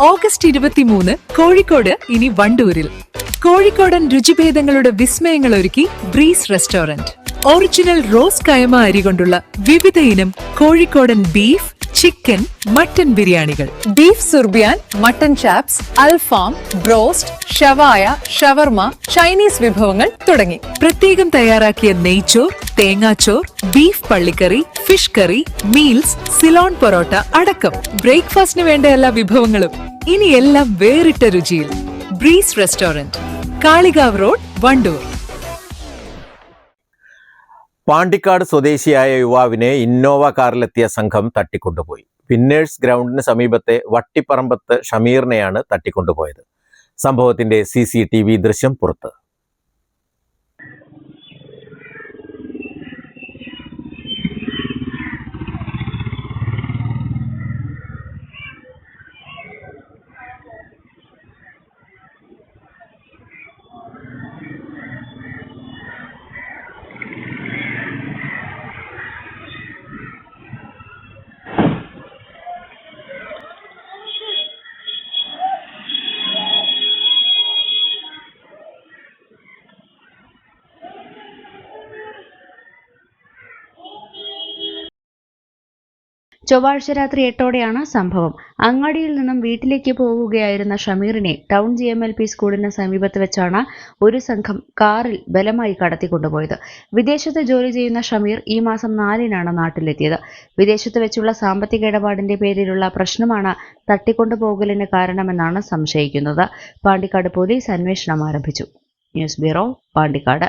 August ഇരുപത്തിമൂന്ന് കോഴിക്കോട് ഇനി വണ്ടൂരിൽ. കോഴിക്കോടൻ രുചിഭേദങ്ങളുടെ വിസ്മയങ്ങൾ ഒരുക്കി Breeze restaurant original rose Kaima അരി കൊണ്ടുള്ള വിവിധ ഇനം കോഴിക്കോടൻ ബീഫ് ചിക്കൻ മട്ടൻ ബിരിയാണികൾ. ബീഫ് സുർബിയാൻ മട്ടൻ ചാപ്സ് അൽഫാം ബ്രോസ്റ്റ് ഷവായ ഷവർമ ചൈനീസ് വിഭവങ്ങൾ തുടങ്ങി. പ്രത്യേകം തയ്യാറാക്കിയ നെയ്ച്ചോർ തേങ്ങാച്ചോർ beef പള്ളിക്കറി fish curry meals Ceylon parotta അടക്കം. ബ്രേക്ക്ഫാസ്റ്റിന് വേണ്ട എല്ലാ വിഭവങ്ങളും. ഇനി എല്ലാം വേറിട്ട രുചിയിൽ. Breeze restaurant Kalikavu road Wandoor. Pandikkad സ്വദേശിയായ യുവാവിനെ ഇന്നോവ കാറിലെത്തിയ സംഘം തട്ടിക്കൊണ്ടുപോയി. പിന്നേഴ്സ് ഗ്രൗണ്ടിന് സമീപത്തെ വട്ടിപ്പറമ്പത്ത് ഷമീറിനെയാണ് തട്ടിക്കൊണ്ടുപോയത്. സംഭവത്തിന്റെ സി സി ടി വി ദൃശ്യം പുറത്ത്. ചൊവ്വാഴ്ച രാത്രി എട്ടോടെയാണ് സംഭവം. അങ്ങാടിയിൽ നിന്നും വീട്ടിലേക്ക് പോവുകയായിരുന്ന ഷമീറിനെ town G M L P സ്കൂളിന് സമീപത്ത് വെച്ചാണ് ഒരു സംഘം കാറിൽ ബലമായി കടത്തിക്കൊണ്ടുപോയത്. വിദേശത്ത് ജോലി ചെയ്യുന്ന ഷമീർ ഈ മാസം നാലിനാണ് നാട്ടിലെത്തിയത്. വിദേശത്ത് വെച്ചുള്ള സാമ്പത്തിക ഇടപാടിന്റെ പേരിലുള്ള പ്രശ്നമാണ് തട്ടിക്കൊണ്ടുപോകലിന് കാരണമെന്നാണ് സംശയിക്കുന്നത്. പാണ്ടിക്കാട് പോലീസ് അന്വേഷണം ആരംഭിച്ചു. News bureau Pandikkad.